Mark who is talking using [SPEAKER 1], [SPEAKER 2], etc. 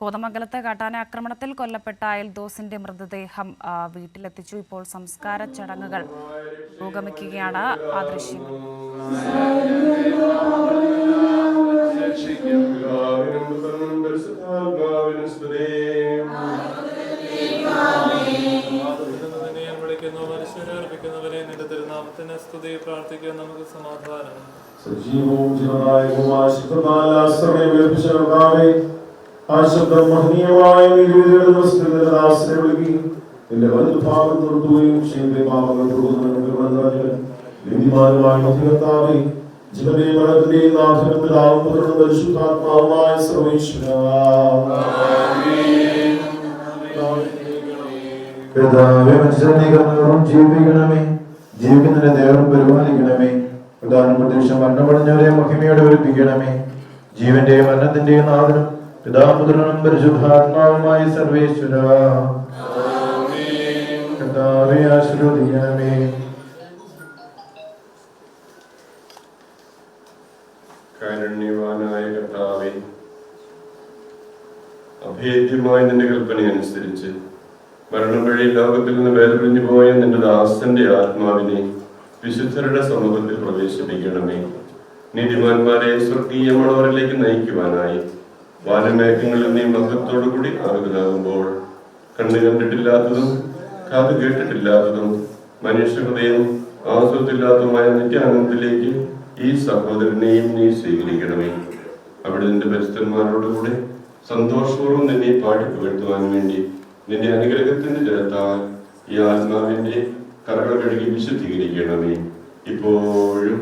[SPEAKER 1] കോതമംഗലത്ത് കാട്ടാന ആക്രമണത്തിൽ കൊല്ലപ്പെട്ട അയൽദോസിന്റെ മൃതദേഹം വീട്ടിലെത്തിച്ചു. ഇപ്പോൾ സംസ്കാര ചടങ്ങുകൾ പുരോഗമിക്കുകയാണ്. ആ
[SPEAKER 2] ദൃശ്യം അർപ്പിക്കുന്നവരെ നിന്റെ തിരുനാമത്തിന് സ്തുതി പ്രാർത്ഥിക്കാൻ നമുക്ക് സമാധാനം.
[SPEAKER 3] സജീവവും ജീവനായകവുമായ ശുദ്ധമായ ഏൽപ്പിച്ച കർത്താവേ, ആ ശബ്ദം
[SPEAKER 4] ദേവം പരിപാലിക്കണമേ. പ്രധാനപ്പെട്ട വിഷയം മരണമടഞ്ഞവരെ മഹിമയോടെ ജീവന്റെയും മരണത്തിന്റെയും നാഥനും പിതാപുത്രനും പരിശുദ്ധാത്മാവുമായി സർവേശ്വര. കർത്താവെ
[SPEAKER 5] അഭേദ്യമായ നിന്റെ കൽപ്പന അനുസരിച്ച് മരണം വഴി ലോകത്തിൽ നിന്ന് വേർപിരിഞ്ഞു പോയ നിന്റെ ദാസന്റെ ആത്മാവിനെ വിശുദ്ധരുടെ സമൂഹത്തിൽ പ്രവേശിപ്പിക്കണമേ. നീതിമാന്മാരെ സ്വർഗീയ മണവരിലേക്ക് നയിക്കുവാനായി വാനമേഘങ്ങളിൽ നീ മന്ത്രത്തോടുകൂടി ആകുലാകുമ്പോൾ കണ്ണു കണ്ടിട്ടില്ലാത്തതും കാത് കേട്ടിട്ടില്ലാത്തതും മനുഷ്യഹൃദയം ആസ്വദില്ലാത്തതുമായ നിത്യാനന്ദത്തിലേക്ക് ഈ സഹോദരനെയും നീ സ്വീകരിക്കണമേ. അവിടെ നിന്റെ പരിസ്ഥന്മാരോടുകൂടെ സന്തോഷപൂർവം നിന്നെ പാടി പുകഴ്ത്തുവാൻ വേണ്ടി നിന്റെ അനുഗ്രഹത്തിന്റെ ജലത്താൽ ഈ ആത്മാവിന്റെ കറകൾ കഴുകി വിശുദ്ധീകരിക്കണമേ. ഇപ്പോഴും